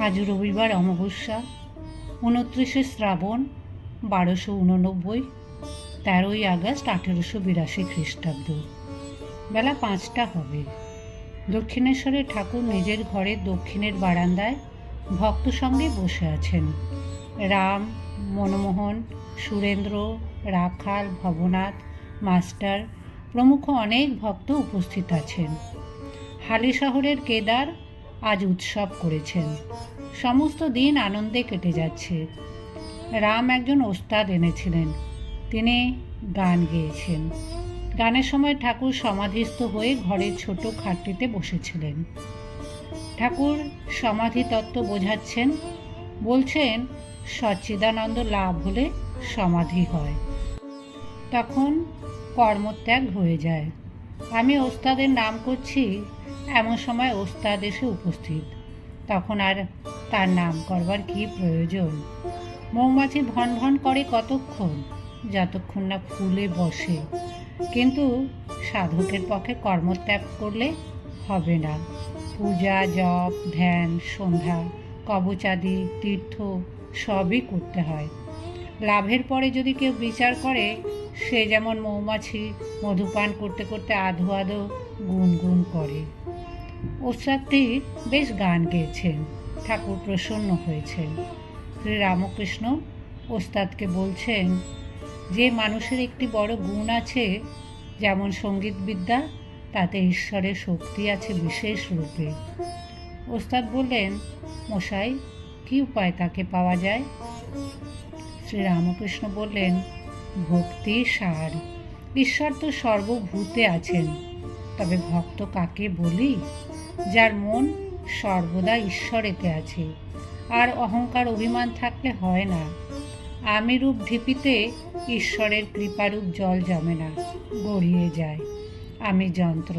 আজ রবিবার অমাবস্যা, উনত্রিশে শ্রাবণ, বারোশো উননব্বই, তেরোই আগস্ট, আঠেরোশো বিরাশি খ্রিস্টাব্দ। বেলা পাঁচটা হবে। দক্ষিণেশ্বরের ঠাকুর নিজের ঘরের দক্ষিণের বারান্দায় ভক্ত সঙ্গে বসে আছেন। রাম, মনমোহন, সুরেন্দ্র, রাখাল, ভবনাথ, মাস্টার প্রমুখ অনেক ভক্ত উপস্থিত আছেন। হালি শহরের কেদার আজ উৎসব করেছেন। সমস্ত দিন আনন্দে কেটে যাচ্ছে। রাম একজন ওস্তাদ এনেছিলেন। তিনি গান গেয়েছেন। গানের সময় ঠাকুর সমাধিস্থ হয়ে ঘরের ছোট খাটটিতে বসেছিলেন। ঠাকুর সমাধি তত্ত্ব বোঝাচ্ছেন, বলছেন, সচ্চিদানন্দ লাভ হলে সমাধি হয়। তখন কর্মত্যাগ হয়ে যায়। আমি ওস্তাদের নাম করছি। এমন সময় ওস্তাদ এসে উপস্থিত। তখন আর তার নাম করবার কি প্রয়োজন? মৌমাছি ভন ভন করে কতক্ষণ? যতক্ষণ না ফুলে বসে। কিন্তু সাধকের পক্ষে কর্মত্যাগ করলে হবে না। পূজা, জপ, ধ্যান, সন্ধ্যা, কবচাদি, তীর্থ সবই করতে হয়। লাভের পরে যদি কেউ বিচার করে সে যেমন মৌমাছি মধুপান করতে করতে আধো আধো গুনগুন করে। ওস্তাদটি বেশ গান গেয়েছেন, ঠাকুর প্রসন্ন হয়েছেন। শ্রী রামকৃষ্ণ ওস্তাদকে বলছেন, যে মানুষের একটি বড় গুণ আছে, যেমন সঙ্গীতবিদ্যা, তাতে ঈশ্বরের শক্তি আছে বিশেষ রূপে। ওস্তাদ বললেন, মশাই, কী উপায় তাকে পাওয়া যায়? শ্রী রামকৃষ্ণ বললেন ভক্তি সার। ঈশ্বর তো সর্বভূতে আছেন। তবে ভক্ত কাকে বলি? যার মন সর্বদা ঈশ্বরেতে আছে। আর অহংকার অভিমান থাকলে হয় না। আমি রূপ ঢিপিতে ঈশ্বরের কৃপারূপ জল জমে না, গড়িয়ে যায়। আমি যন্ত্র,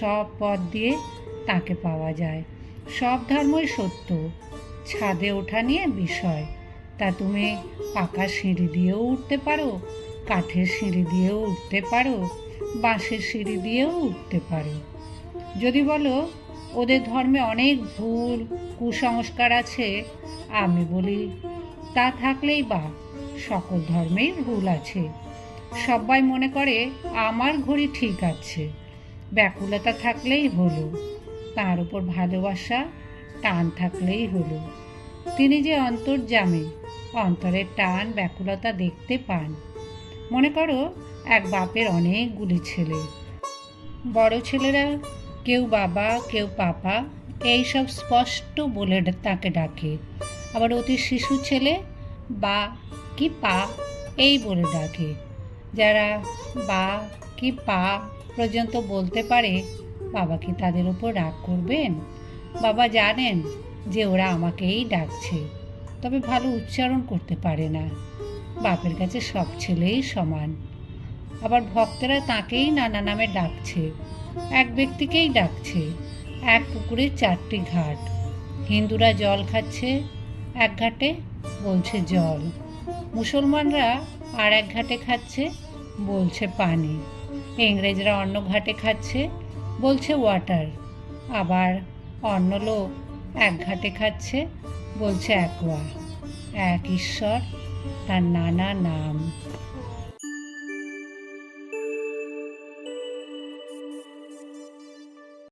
সব পথ দিয়ে তাকে পাওয়া যায়। সব ধর্মই সত্য, ছাদে ওঠা নিয়ে বিষয়। তা তুমি পাকা সিঁড়ি দিয়েও উঠতে পারো, কাঠের সিঁড়ি দিয়েও উঠতে পারো, বাঁশের সিঁড়ি দিয়েও উঠতে পারো। যদি বলো, ওদের ধর্মে অনেক ভুল, কুসংস্কার আছে, আমি বলি, তা থাকলেই বা, সকল ধর্মেই ভুল আছে। সবাই মনে করে, আমার ঘড়ি ঠিক আছে, ব্যাকুলতা থাকলেই হলো, তার উপর ভালোবাসা, টান থাকলেই হলো। তিনি যে অন্তর্জামী অন্তরের টান, ব্যাকুলতা দেখতে পান। মনে করো এক বাপের অনেকগুলি ছেলে। বড় ছেলেরা কেউ বাবা, কেউ পাপা এই সব স্পষ্ট বলে তাকে ডাকে। আবার অতি শিশু ছেলে বা কি পা, এই বলে ডাকে। যারা বা কি পা পর্যন্ত বলতে পারে, বাবা কি তাদের উপর রাগ করবেন? বাবা জানেন যে ওরা আমাকেই ডাকছে। তবে ভালো উচ্চারণ করতে পারে না। বাপের কাছে সব ছেলেই সমান। আবার ভক্তরা তাকেই নানা নামে ডাকছে। এক ব্যক্তিকেই ডাকছে। এক পুকুরে চারটি ঘাট। হিন্দুরা জল খাচ্ছে, এক ঘাটে বলছে জল। মুসলমানরা আর এক ঘাটে খাচ্ছে, বলছে পানি। ইংরেজরা অন্য ঘাটে খাচ্ছে, বলছে ওয়াটার। আবার অন্য লোক এক ঘাটে খাচ্ছে বলছে অ্যাকোয়া এক ঈশ্বর তার নানা নাম।